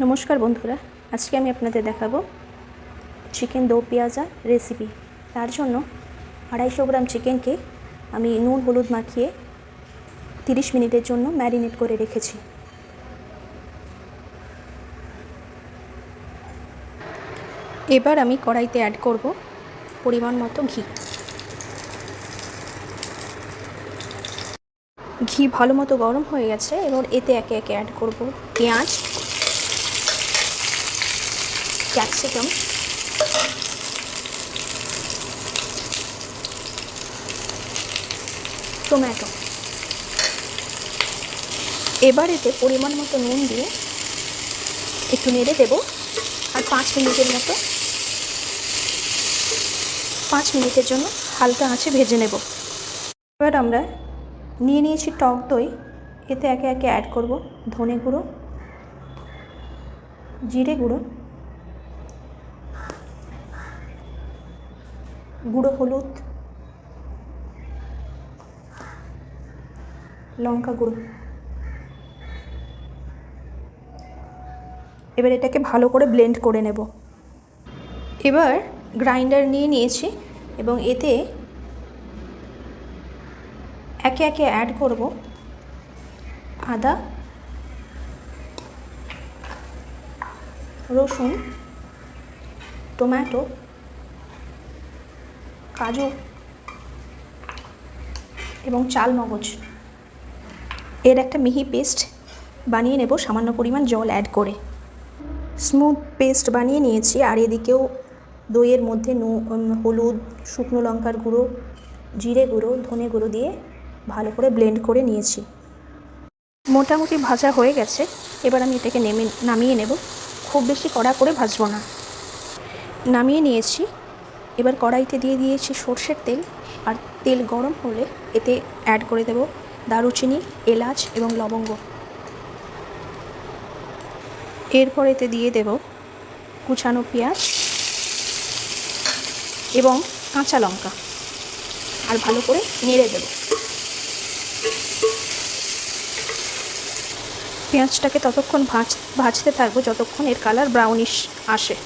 নমস্কার বন্ধুরা, আজকে আমি আপনাদের দেখাবো চিকেন দো পেঁয়াজা রেসিপি তার জন্য আড়াইশো গ্রাম চিকেনকে আমি নুন, হলুদ মাখিয়ে তিরিশ মিনিটের জন্য ম্যারিনেট করে রেখেছি। এবার আমি কড়াইতে অ্যাড করব পরিমাণ মতো ঘি। ঘি ভালো মতো গরম হয়ে গেছে, এবার এতে একে একে অ্যাড করব পেঁয়াজ ক্যাপসিকাম। টমেটো। এবার এতে পরিমাণ মতো নুন দিয়ে একটু নেড়ে দেবো। আর পাঁচ মিনিটের মতো পাঁচ মিনিটের জন্য হালকা আঁচে ভেজে নেব। এবার আমরা নিয়ে নিয়েছি টক দই। এতে একে একে অ্যাড করব ধনে গুঁড়ো, জিরে গুঁড়ো গুঁড়ো হলুদ, লঙ্কা গুঁড়ো। এবার এটাকে ভালো করে ব্লেন্ড করে নেব। এবার গ্রাইন্ডার নিয়ে নিয়েছি এবং এতে একে একে অ্যাড করব আদা, রসুন টমেটো কাজু এবং চাল মগজ। এর একটা মিহি পেস্ট বানিয়ে নেব, সামান্য পরিমাণ জল অ্যাড করে। স্মুথ পেস্ট বানিয়ে নিয়েছি, আর এদিকেও দইয়ের মধ্যে হলুদ, শুকনো লঙ্কার গুঁড়ো, জিরে গুঁড়ো, ধনে গুঁড়ো দিয়ে ভালো করে ব্লেন্ড করে নিয়েছি। মোটামুটি ভাজা হয়ে গেছে, এবার আমি এটাকে নেমে, নামিয়ে নেব। খুব বেশি কড়া করে ভাজবো না। নামিয়ে নিয়েছি এবার কড়াইতে দিয়ে দিয়েছি সর্ষের তেল আর তেল গরম হলে এতে অ্যাড করে দেব দারুচিনি, এলাচ এবং লবঙ্গ। এরপর এতে দিয়ে দেব কুচানো পেঁয়াজ এবং কাঁচা লঙ্কা। আর ভালো করে নেড়ে দেব। পেঁয়াজটাকে ততক্ষণ ভাজ, ভাজতে থাকব যতক্ষণ এর কালার ব্রাউনিশ আসে।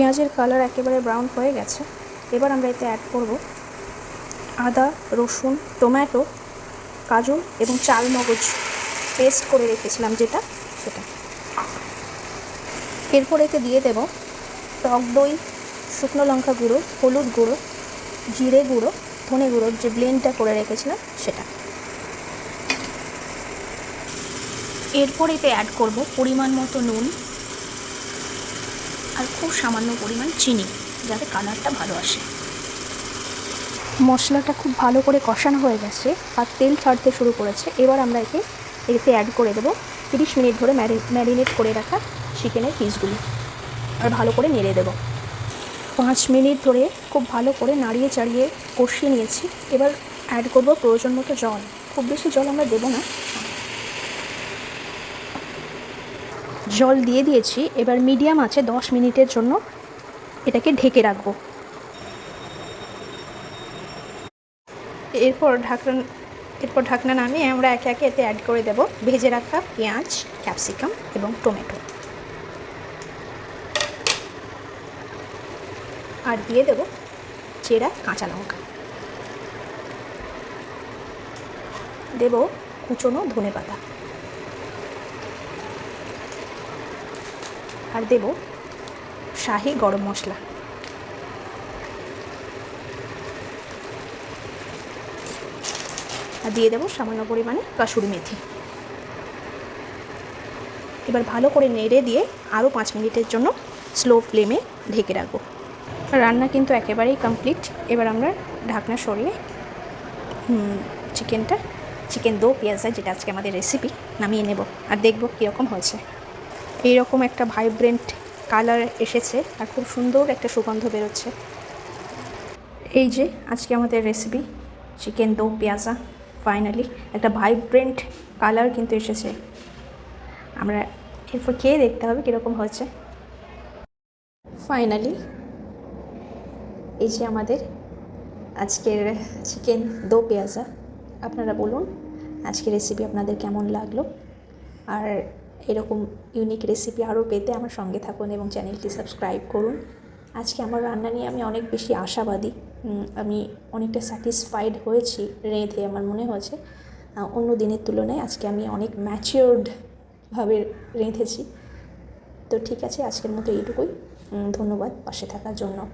পেঁয়াজের কালার একেবারে ব্রাউন হয়ে গেছে। এবার আমরা এতে অ্যাড করব আদা, রসুন টমেটো কাজু এবং চাল মগজ। পেস্ট করে রেখেছিলাম যেটা, সেটা। এরপর এতে দিয়ে দেব টক দই, শুকনো লঙ্কা গুঁড়ো, হলুদ গুঁড়ো, জিরে গুঁড়ো, ধনে গুঁড়োর যে ব্লেন্ডটা করে রেখেছিলাম, সেটা। এরপর এতে অ্যাড করব পরিমাণ মতো নুন আর খুব সামান্য পরিমাণ চিনি, যাতে কালারটা ভালো আসে। মশলাটা খুব ভালো করে কষানো হয়ে গেছে আর তেল ছাড়তে শুরু করেছে। এবার আমরা একে এতে অ্যাড করে দেবো। তিরিশ মিনিট ধরে ম্যারিনেট করে রাখা চিকেনের পিসগুলি। আর ভালো করে নেড়ে দেবো। পাঁচ মিনিট ধরে খুব ভালো করে নাড়িয়ে চাড়িয়ে কষিয়ে নিয়েছি। এবার অ্যাড করব প্রয়োজন মতো জল। খুব বেশি জল আমরা দেবো না। জল দিয়ে দিয়েছি। এবার মিডিয়াম আছে দশ মিনিটের জন্য এটাকে ঢেকে রাখব। এরপর ঢাকনা এরপর ঢাকনা নামিয়ে আমরা একে একে এতে অ্যাড করে দেব। ভেজে রাখা পেঁয়াজ ক্যাপসিকাম এবং টমেটো আর দিয়ে দেব চেরা কাঁচা লঙ্কা। দেব কুচনো ধনে পাতা আর দেব শাহি গরম মশলা। আর দিয়ে দেবো সামান্য পরিমাণে কাসুরি মেথি। এবার ভালো করে নেড়ে দিয়ে আরও পাঁচ মিনিটের জন্য স্লো ফ্লেমে ঢেকে রাখব। রান্না কিন্তু একেবারেই কমপ্লিট এবার আমরা ঢাকনা সরিয়ে চিকেনটা চিকেন দো পেঁয়াজা যেটা আজকে আমাদের রেসিপি নামিয়ে নেব। আর দেখব কীরকম হয়েছে। এইরকম একটা ভাইব্রেন্ট কালার এসেছে আর খুব সুন্দর একটা সুগন্ধ বেরোচ্ছে। এই যে আজকে আমাদের recipe chicken do pyaza finally একটা ভাইব্রেন্ট কালার কিন্তু এসেছে। আমরা এরপর খেয়ে দেখতে হবে কীরকম হয়েছে। ফাইনালি এই যে আমাদের আজকের চিকেন দো পেঁয়াজা। আপনারা বলুন, আজকের রেসিপি আপনাদের কেমন লাগল? আর এরকম ইউনিক রেসিপি আরও পেতে আমার সঙ্গে থাকুন এবং চ্যানেলটি সাবস্ক্রাইব করুন। আজকে আমার রান্না নিয়ে আমি অনেক বেশি আশাবাদী। আমি অনেকটা স্যাটিসফাইড হয়েছি রেঁধে আমার মনে হয়েছে। অন্য দিনের তুলনায় আজকে আমি অনেক ম্যাচিওর্ডভাবে রেঁধেছি। তো ঠিক আছে, আজকের মতো এইটুকুই। ধন্যবাদ পাশে থাকার জন্য।